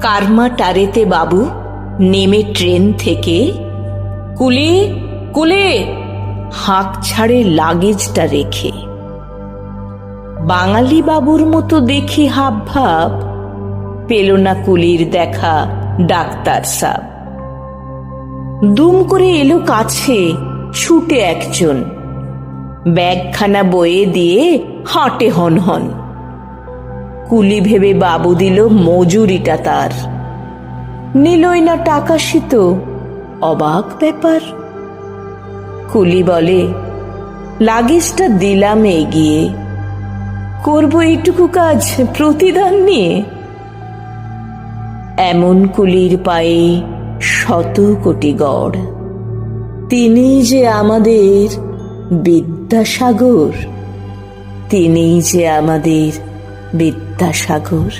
Karma টারেতে বাবু নেমে train থেকে, কুলে কুলে! হাঁক ছাড়ে লাগেজটা রেখে। বাঙালি বাবুর মতো দেখি হাব ভাব পেল না কুলির দেখা ডাক্তার সাব। দুম করে এলো কাছে ছুটে একজন। ব্যাগখানা বয়ে দিয়ে হাঁটে হন হন কুলি ভেবে বাবু দিল মজুরিটা তার। নিলই না টাকা শীত অবাক ব্যাপার। কুলি বলে লাগেজটা দিলাম এগিয়ে। করব এইটুকু কাজ, প্রতিদান নিয়ে? এমন কুলির পায়ে শত কোটি গড়। তিনি যে আমাদের বিদ্যাসাগর তিনিই যে আমাদের বিদ্যাসাগর।